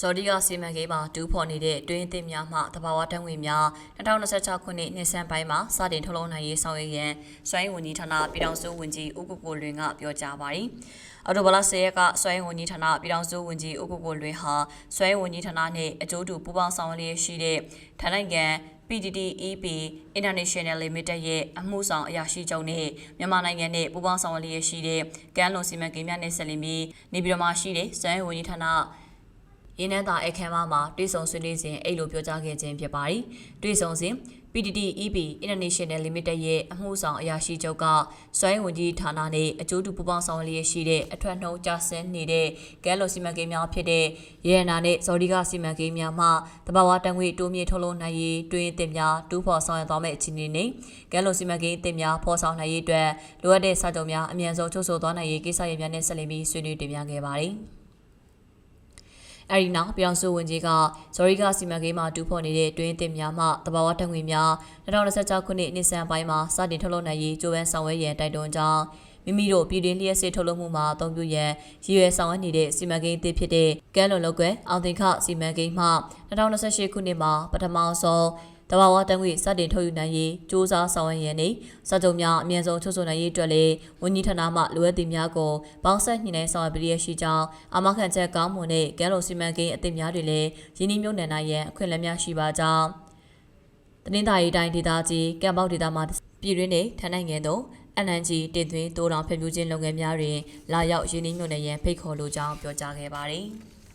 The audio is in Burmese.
ဇော်ဒီကစီမံကိန်းမှာဒူးဖော်နေတဲ့တွင်းအသစ်များမှတဘာဝတံငွေများ2026ခုနှစ်နှစ်ဆန်းပိုင်းမှာစတင်ထုတ်လုပ်နိုင်ရေးဆောင်ရွက်ရန်စွမ်းရည်ဝန်ကြီးဌာနပြည်ထောင်စုဝန်ကြီးဦးကိုကိုလွင်ကပြောကြားပါတယ်။အော်တိုဘလာဆေရကစွမ်းရည်ဝန်ကြီးဌာနပြည်ထောင်စုဝန်ကြီးဦးကိုကိုလွင်ဟာစွမ်းရည်ဝန်ကြီးဌာနနဲ့အကျိုးတူပူးပေါင်းဆောင်ရွက်လျက်ရှိတဲ့ထိုင်းနိုင်ငံ PTTEP International Limited ရဲ့အမှုဆောင်အရာရှိချုပ်နဲ့မြန်မာနိုင်ငံနဲ့ပူးပေါင်းဆောင်ရွက်လျက်ရှိတဲ့ကမ်းလွန်စီမံကိန်းများနဲ့ဆက်လင်းပြီးနေပြည်တော်မှာရှိတဲ့စွမ်းရည်ဝန်ကြီးဌာန ရင်းနှန်းသာအခမ်းအနားမှာတွေ့ဆုံဆွေးနွေးစဉ်အဲ့လိုပြောကြားခဲ့ခြင်းဖြစ်ပါတယ်။တွေ့ဆုံစဉ် PTTEP International Limited ရဲ့အမှုဆောင်အရာရှိချုပ်ကစွမ်းရည်ဝန်ကြီးဌာနနဲ့အကျိုးတူပူးပေါင်းဆောင်ရွက်လျက်ရှိတဲ့အထွတ်နှုံးကြဆင်းနေတဲ့ကဲလော်စီမံကိန်းများဖြစ်တဲ့ရရနာနဲ့ဇော်ဒီကစီမံကိန်းများမှတဘာဝတံငွေတိုးမြင့်ထုတ်လုပ်နိုင်ရေးတွင်အသစ်များတူးဖော်ဆောင်ရွက်သွားမယ့်အခြေအနေနဲ့ကဲလော်စီမံကိန်းအသစ်များဖော်ဆောင်နိုင်ရေးအတွက်လိုအပ်တဲ့စာချုပ်များအမြန်ဆုံးချုပ်ဆိုသွားနိုင်ရေးကိစ္စရပ်များနဲ့ဆက်လက်ပြီးဆွေးနွေးတင်ပြခဲ့ပါတယ်။ အဲဒီနောက်ပြောင်စုဝင်ကြီးကဇော်ရီကစီမံကိန်းမှာတူဖော်နေတဲ့တွင်းအသစ်များမှတဘာဝတံငွေများ2026ခုနှစ်နှစ်ဆန်းပိုင်းမှာစတင်ထုတ်လုပ်နိုင်ရေးကြိုးပမ်းဆောင်ရွက်ရန်တိုက်တွန်းကြောင်းမိမိတို့ပြည်တွင်းလျှက်စစ်ထုတ်လုပ်မှုမှာအသုံးပြုရန်ရည်ရွယ်ဆောင်ရွက်နေတဲ့စီမံကိန်းအသစ်ဖြစ်တဲ့ကဲလွန်လောက်ကွယ်အောင်သင်ခစီမံကိန်းမှ2028ခုနှစ်မှာပထမဆုံး တဘာဝတံငွေစတင်ထုတ်ယူနိုင်ရေးစ조사ဆောင်ရွက်ရန်နဲ့စာချုပ်များအမြန်ဆုံးချုပ်ဆိုနိုင်ရေးအတွက်လည်းဝန်ကြီးဌာနမှလိုအပ်သည့်များကိုပေါင်းဆက်ညှိနှိုင်းဆောင်ရွက်ပြီးရရှိကြောင်းအမခံချက်ကောင်းမွန်တဲ့ကဲလိုစီမံကိန်းအသစ်များတွေလည်းရင်းနှီးမြှုပ်နှံနိုင်ရန်အခွင့်အလမ်းများရှိပါကြောင်းတနင်္သာရီတိုင်းဒေသကြီးကံပေါက်ဒေသမှာပြည်တွင်းနဲ့ထိုင်းနိုင်ငံတို့ NNG တင်သွင်းတိုးတောင်ဖျက်ပြူးခြင်းလုပ်ငန်းများတွင်လာရောက်ရင်းနှီးမြှုပ်နှံရန်ဖိတ်ခေါ်လိုကြောင်းပြောကြားခဲ့ပါတယ်။